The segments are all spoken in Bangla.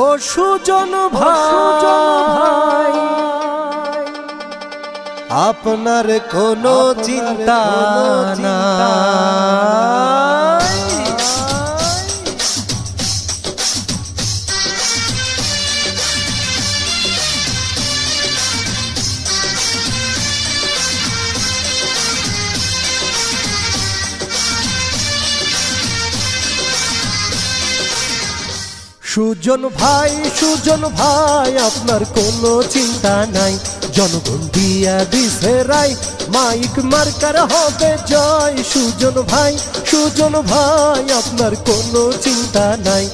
ও সুজন ভাই আপনার কোনো চিন্তা নাই। সুজন ভাই সুজন ভাই আপনার কোনো চিন্তা নাই জনগণ দিয়া দিছে রাই মাইক মার্কার হবে জয় সুজন ভাই সুজন ভাই আপনার কোনো চিন্তা নাই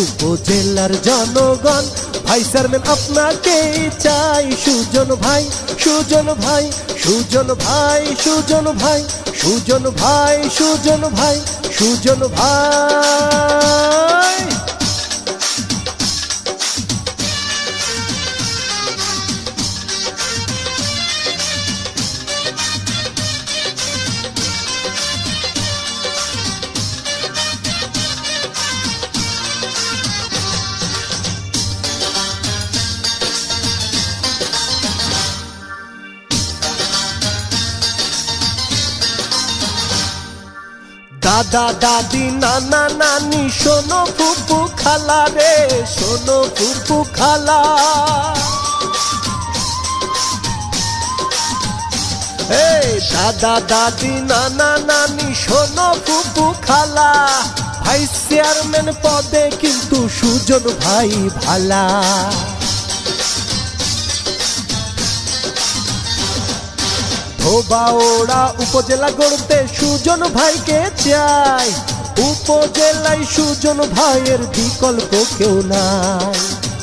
উপজেলার জনগণ ভাই চেয়ারম্যান আপনাকে চাই সুজন ভাই সুজন ভাই সুজন ভাই সুজন ভাই সুজন ভাই সুজন ভাই সুজন ভাই দাদা, দাদি, নানা, নানি, শোনো ফুপু খালা রে, শোনো ফুপু খালা। এই দাদা, দাদি, নানা, নানি, শোনো ফুপু খালা। ভাইস চেয়ারম্যান পদে কিন্তু সুজন ভাই ভালা। ধোবাওড়া উপজেলা গড়তে সুজন ভাইকে চাই। উপজেলায় সুজন ভাইয়ের বিকল্প কেউ নাই।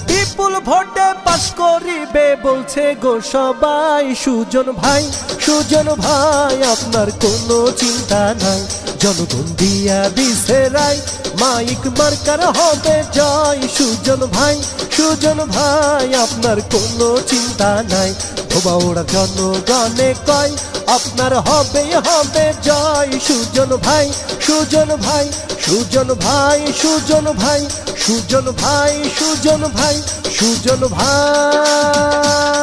বিপুল ভোটে পাশ করিবে বলছে গো সবাই। সুজন ভাই সুজন ভাই, আপনার কোনো চিন্তা নাই। জনগণ দিয়া দিছে রাই মাইক মার্কার হবে জয়। সুজন ভাই সুজন ভাই, আপনার কোনো চিন্তা নাই। ধোবাউড়া জনগণে কয়, আপনার হবে হবে জয় সুজন ভাই সুজন ভাই সুজন ভাই সুজন ভাই সুজন ভাই সুজন ভাই সুজন ভাই।